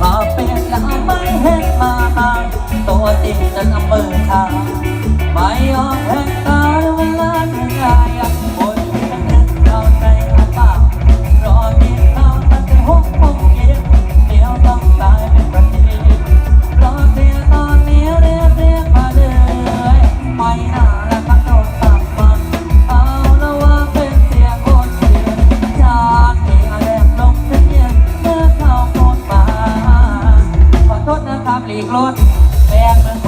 มาเป็นละไม่เห็นมาห่างตัวจริงจะเนอำมือทาไม่ยอมแพ้ ครับหลีกรถแบงเบิ่ง